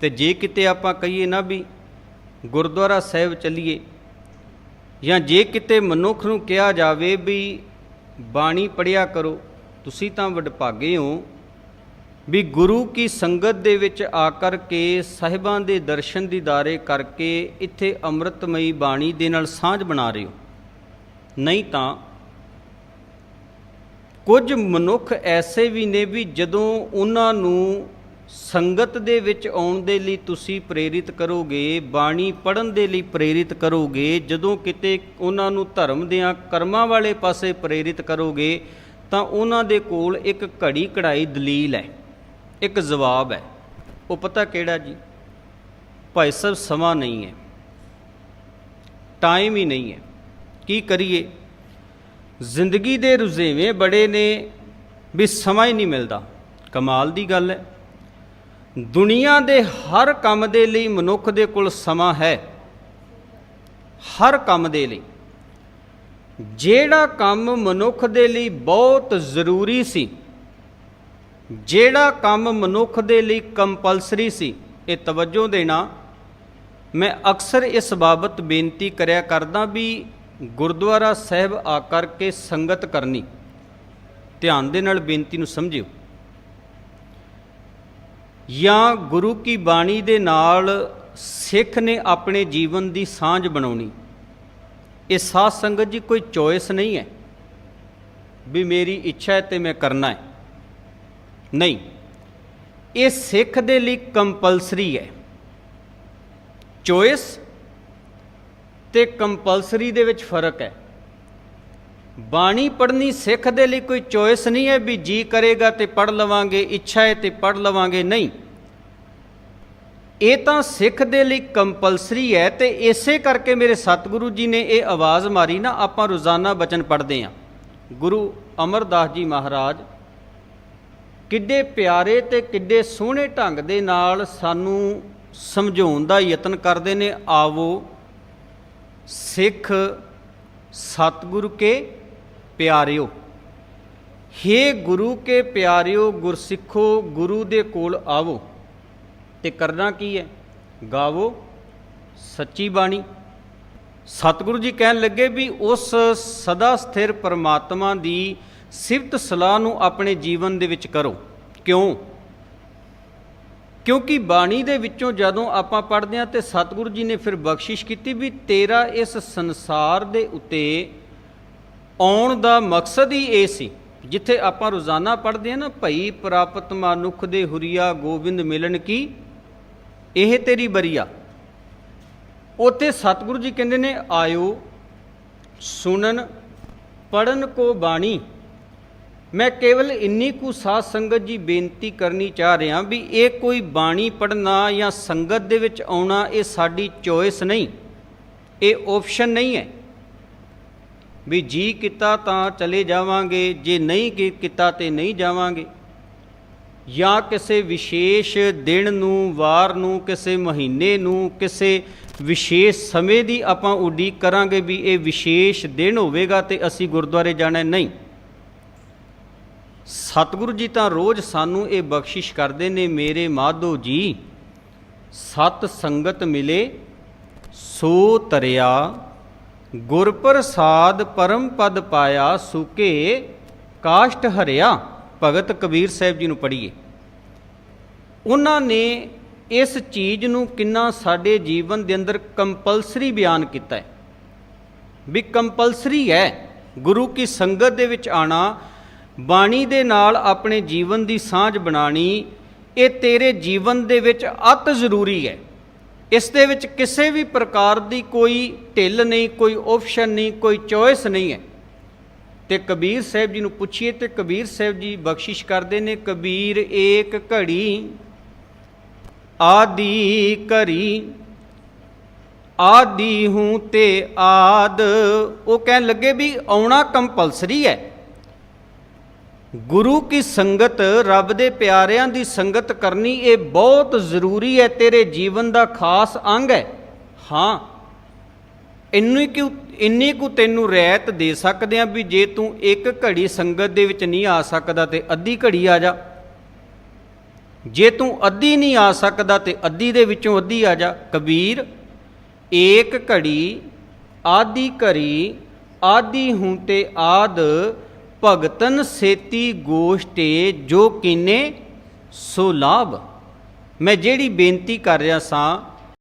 ਤੇ ਜੇ ਕਿਤੇ ਆਪਾਂ ਕਹੀਏ ਨਾ ਵੀ ਗੁਰਦੁਆਰਾ ਸਾਹਿਬ ਚੱਲੀਏ ਜਾਂ ਜੇ ਕਿਤੇ ਮਨੁੱਖ ਨੂੰ ਕਿਹਾ ਜਾਵੇ ਵੀ ਬਾਣੀ ਪੜਿਆ ਕਰੋ, ਤੁਸੀਂ ਤਾਂ ਵਡਭਾਗੇ ਹੋ ਵੀ ਗੁਰੂ ਕੀ ਸੰਗਤ ਦੇ ਵਿੱਚ ਆ ਕਰਕੇ ਸਾਹਿਬਾਂ ਦੇ ਦਰਸ਼ਨ ਦੀਦਾਰੇ ਕਰਕੇ ਇੱਥੇ ਅੰਮ੍ਰਿਤਮਈ ਬਾਣੀ ਦੇ ਨਾਲ ਸਾਂਝ ਬਣਾ ਰਹੇ ਹੋ। ਨਹੀਂ ਤਾਂ ਕੁਝ ਮਨੁੱਖ ਐਸੇ ਵੀ ਨੇ ਵੀ ਜਦੋਂ ਉਹਨਾਂ ਨੂੰ ਸੰਗਤ ਦੇ ਵਿੱਚ ਆਉਣ ਦੇ ਲਈ ਤੁਸੀਂ ਪ੍ਰੇਰਿਤ ਕਰੋਗੇ, ਬਾਣੀ ਪੜਨ ਦੇ ਲਈ ਪ੍ਰੇਰਿਤ ਕਰੋਗੇ, ਜਦੋਂ ਕਿਤੇ ਉਹਨਾਂ ਨੂੰ ਧਰਮ ਦਿਆਂ ਕਰਮਾਂ ਵਾਲੇ ਪਾਸੇ ਪ੍ਰੇਰਿਤ ਕਰੋਗੇ, ਤਾਂ ਉਹਨਾਂ ਦੇ ਕੋਲ ਇੱਕ ਘੜੀ ਕਢਾਈ ਦਲੀਲ ਹੈ, ਇੱਕ ਜਵਾਬ ਹੈ। ਉਹ ਪਤਾ ਕਿਹੜਾ ਜੀ? ਭਾਈ ਸਾਹਿਬ, ਸਮਾਂ ਨਹੀਂ ਹੈ। ਟਾਈਮ ਹੀ ਨਹੀਂ ਹੈ। ਕੀ ਕਰੀਏ? ਜ਼ਿੰਦਗੀ ਦੇ ਰੁਝੇਵੇਂ ਬੜੇ ਨੇ, ਵੀ ਸਮਾਂ ਹੀ ਨਹੀਂ ਮਿਲਦਾ। ਕਮਾਲ ਦੀ ਗੱਲ ਹੈ। ਦੁਨੀਆ ਦੇ ਹਰ ਕੰਮ ਦੇ ਲਈ ਮਨੁੱਖ ਦੇ ਕੋਲ ਸਮਾਂ ਹੈ। ਹਰ ਕੰਮ ਦੇ ਲਈ। ਜਿਹੜਾ ਕੰਮ ਮਨੁੱਖ ਦੇ ਲਈ ਬਹੁਤ ਜ਼ਰੂਰੀ ਸੀ, ਜਿਹੜਾ ਕੰਮ ਮਨੁੱਖ ਦੇ ਲਈ ਕੰਪਲਸਰੀ ਸੀ, ਇਹ ਤਵੱਜੋ ਦੇਣਾ, ਮੈਂ ਅਕਸਰ ਇਸ ਬਾਬਤ ਬੇਨਤੀ ਕਰਿਆ ਕਰਦਾ ਵੀ ਗੁਰਦੁਆਰਾ ਸਾਹਿਬ ਆ ਕਰਕੇ ਸੰਗਤ ਕਰਨੀ। ਧਿਆਨ ਦੇ ਨਾਲ ਬੇਨਤੀ ਨੂੰ ਸਮਝਿਓ। ਜਾਂ ਗੁਰੂ ਕੀ ਬਾਣੀ ਦੇ ਨਾਲ ਸਿੱਖ ਨੇ ਆਪਣੇ ਜੀਵਨ ਦੀ ਸਾਂਝ ਬਣਾਉਣੀ। ਇਹ ਸਾਧ ਸੰਗਤ ਜੀ ਕੋਈ ਚੋਇਸ ਨਹੀਂ ਹੈ ਵੀ ਮੇਰੀ ਇੱਛਾ ਹੈ ਤੇ ਮੈਂ ਕਰਨਾ ਹੈ। ਨਹੀਂ, ਇਹ ਸਿੱਖ ਦੇ ਲਈ ਕੰਪਲਸਰੀ ਹੈ। ਚੋਇਸ ਤੇ ਕੰਪਲਸਰੀ ਦੇ ਵਿੱਚ ਫ਼ਰਕ ਹੈ। ਬਾਣੀ ਪੜ੍ਹਨੀ ਸਿੱਖ ਦੇ ਲਈ ਕੋਈ ਚੋਇਸ ਨਹੀਂ ਹੈ ਵੀ ਜੀ ਕਰੇਗਾ ਤੇ ਪੜ੍ਹ ਲਵਾਂਗੇ, ਇੱਛਾ ਹੈ ਤੇ ਪੜ੍ਹ ਲਵਾਂਗੇ, ਨਹੀਂ। ਇਹ ਤਾਂ ਸਿੱਖ ਦੇ ਲਈ ਕੰਪਲਸਰੀ ਹੈ ਤੇ ਇਸੇ ਕਰਕੇ ਮੇਰੇ ਸਤਿਗੁਰੂ ਜੀ ਨੇ ਇਹ ਆਵਾਜ਼ ਮਾਰੀ ਨਾ, ਆਪਾਂ ਰੋਜ਼ਾਨਾ ਬਚਨ ਪੜ੍ਹਦੇ ਹਾਂ। ਗੁਰੂ ਅਮਰਦਾਸ ਜੀ ਮਹਾਰਾਜ, ਕਿੱਡੇ ਪਿਆਰੇ ਤੇ ਕਿੱਡੇ ਸੋਹਣੇ ਢੰਗ ਦੇ ਨਾਲ ਸਾਨੂੰ ਸਮਝਾਉਣ ਦਾ ਯਤਨ ਕਰਦੇ ਨੇ, ਆਵੋ, ਸਿੱਖ ਸਤਿਗੁਰੂ ਕੇ ਪਿਆਰਿਓ, ਹੇ ਗੁਰੂ ਕੇ ਪਿਆਰਿਓ, ਗੁਰਸਿੱਖੋ, ਗੁਰੂ ਦੇ ਕੋਲ ਆਵੋ। ਤੇ ਕਰਨਾ ਕੀ ਹੈ? ਗਾਵੋ ਸੱਚੀ ਬਾਣੀ। ਸਤਿਗੁਰੂ ਜੀ ਕਹਿਣ ਲੱਗੇ ਵੀ ਉਸ ਸਦਾ ਸਥਿਰ ਪਰਮਾਤਮਾ ਦੀ ਸਿਫਤ ਸਲਾਹ ਨੂੰ ਆਪਣੇ ਜੀਵਨ ਦੇ ਵਿੱਚ ਕਰੋ। ਕਿਉਂ? ਕਿਉਂਕਿ ਬਾਣੀ ਦੇ ਵਿੱਚੋਂ ਜਦੋਂ ਆਪਾਂ ਪੜ੍ਹਦੇ ਹਾਂ ਤੇ ਸਤਿਗੁਰੂ ਜੀ ਨੇ ਫਿਰ ਬਖਸ਼ਿਸ਼ ਕੀਤੀ ਵੀ ਤੇਰਾ ਇਸ ਸੰਸਾਰ ਦੇ ਉੱਤੇ ਆਉਣ ਦਾ ਮਕਸਦ ਹੀ ਇਹ ਸੀ, ਜਿੱਥੇ ਆਪਾਂ ਰੋਜ਼ਾਨਾ ਪੜ੍ਹਦੇ ਹਾਂ ਨਾ, ਭਈ ਪ੍ਰਾਪਤ ਮਨੁੱਖ ਦੇ ਹੁਰੀਆ ਗੋਬਿੰਦ ਮਿਲਣ ਕੀ? ਇਹ ਤੇਰੀ ਬਰੀਆ। ਉੱਥੇ ਸਤਿਗੁਰੂ ਜੀ ਕਹਿੰਦੇ ਨੇ, ਆਇਓ, ਸੁਣਨ ਪੜਨ ਕੋ ਬਾਣੀ। ਮੈਂ ਕੇਵਲ ਇੰਨੀ ਕੁ ਸਾਧ ਸੰਗਤ ਜੀ ਬੇਨਤੀ ਕਰਨੀ ਚਾਹ ਰਿਹਾ ਵੀ ਇਹ ਕੋਈ ਬਾਣੀ ਪੜਨਾ ਜਾਂ ਸੰਗਤ ਦੇ ਵਿੱਚ ਆਉਣਾ, ਇਹ ਸਾਡੀ ਚੋਇਸ ਨਹੀਂ। ਇਹ ਆਪਸ਼ਨ ਨਹੀਂ ਹੈ। ਵੀ ਜੀ ਕੀਤਾ ਤਾਂ ਚਲੇ ਜਾਵਾਂਗੇ, ਜੇ ਨਹੀਂ ਕੀਤਾ ਤੇ ਨਹੀਂ ਜਾਵਾਂਗੇ। ਜਾਂ ਕਿਸੇ ਵਿਸ਼ੇਸ਼ ਦਿਨ ਨੂੰ, ਵਾਰ ਨੂੰ, ਕਿਸੇ ਮਹੀਨੇ ਨੂੰ, ਕਿਸੇ ਵਿਸ਼ੇਸ਼ ਸਮੇਂ ਦੀ ਆਪਾਂ ਉਡੀਕ ਕਰਾਂਗੇ ਵੀ ਇਹ ਵਿਸ਼ੇਸ਼ ਦਿਨ ਹੋਵੇਗਾ ਤੇ ਅਸੀਂ ਗੁਰਦੁਆਰੇ ਜਾਣਾ ਨਹੀਂ। ਸਤਿਗੁਰੂ ਜੀ ਤਾਂ ਰੋਜ਼ ਸਾਨੂੰ ਇਹ ਬਖਸ਼ਿਸ਼ ਕਰਦੇ ਨੇ, ਮੇਰੇ ਮਾਧੋ ਜੀ, ਸਤ ਸੰਗਤ ਮਿਲੇ, ਸੋ ਤਰਿਆ ਗੁਰ ਪ੍ਰਸਾਦ ਪਰਮ ਪਦ ਪਾਇਆ ਸੁਕੇ, ਕਾਸ਼ਟ ਹਰਿਆ, ਭਗਤ ਕਬੀਰ ਸਾਹਿਬ ਜੀ ਨੂੰ ਪੜ੍ਹੀਏ। ਉਹਨਾਂ ਨੇ ਇਸ ਚੀਜ਼ ਨੂੰ ਕਿੰਨਾ ਸਾਡੇ ਜੀਵਨ ਦੇ ਅੰਦਰ ਕੰਪਲਸਰੀ ਬਿਆਨ ਕੀਤਾ ਹੈ। ਵੀ ਕੰਪਲਸਰੀ ਹੈ, ਗੁਰੂ ਕੀ ਸੰਗਤ ਦੇ ਵਿੱਚ ਆਣਾ ਬਾਣੀ ਦੇ ਨਾਲ ਆਪਣੇ ਜੀਵਨ ਦੀ ਸਾਂਝ ਬਣਾਣੀ ਇਹ ਤੇਰੇ ਜੀਵਨ ਦੇ ਵਿੱਚ ਅਤ ਜ਼ਰੂਰੀ ਹੈ। ਇਸ ਦੇ ਵਿੱਚ ਕਿਸੇ ਵੀ ਪ੍ਰਕਾਰ ਦੀ ਕੋਈ ਢਿੱਲ ਨਹੀਂ, ਕੋਈ ਆਪਸ਼ਨ ਨਹੀਂ, ਕੋਈ ਚੋਇਸ ਨਹੀਂ ਹੈ। ਤੇ ਕਬੀਰ ਸਾਹਿਬ ਜੀ ਨੂੰ ਪੁੱਛੀਏ ਤੇ ਕਬੀਰ ਸਾਹਿਬ ਜੀ ਬਖਸ਼ਿਸ਼ ਕਰਦੇ ਨੇ, ਕਬੀਰ ਏਕ ਘੜੀ, ਆਦੀ ਘਰੀ, ਆਦੀ ਹੂੰ ਤੇ ਆਦ। ਉਹ ਕਹਿਣ ਲੱਗੇ ਵੀ ਆਉਣਾ ਕੰਪਲਸਰੀ ਹੈ। ਗੁਰੂ ਕੀ ਸੰਗਤ ਰੱਬ ਦੇ ਪਿਆਰਿਆਂ ਦੀ ਸੰਗਤ ਕਰਨੀ ਇਹ ਬਹੁਤ ਜ਼ਰੂਰੀ ਹੈ, ਤੇਰੇ ਜੀਵਨ ਦਾ ਖਾਸ ਅੰਗ ਹੈ। ਹਾਂ, ਇੰਨੀ ਕਿ, ਇੰਨੀ ਕੁ ਤੈਨੂੰ ਰਹਿਤ ਦੇ ਸਕਦੇ ਆ ਵੀ ਜੇ ਤੂੰ ਇੱਕ ਘੜੀ ਸੰਗਤ ਦੇ ਵਿੱਚ ਨਹੀਂ ਆ ਸਕਦਾ ਤੇ ਅੱਧੀ ਘੜੀ ਆ ਜਾ। ਜੇ ਤੂੰ ਅੱਧੀ ਨਹੀਂ ਆ ਸਕਦਾ ਤੇ ਅੱਧੀ ਦੇ ਵਿੱਚੋਂ ਅੱਧੀ ਆ ਜਾ। ਕਬੀਰ, ਏਕ ਘੜੀ ਆਦੀ ਘਰੀ ਆਦੀ ਹੂੰ ਤੇ ਆਦ ਭਗਤਨ ਸੇਤੀ ਗੋਸ਼ਟੇ ਜੋ ਕੀਨੇ ਸੋ ਲਾਭ। ਮੈਂ ਜਿਹੜੀ ਬੇਨਤੀ ਕਰ ਰਿਹਾ ਸਾਂ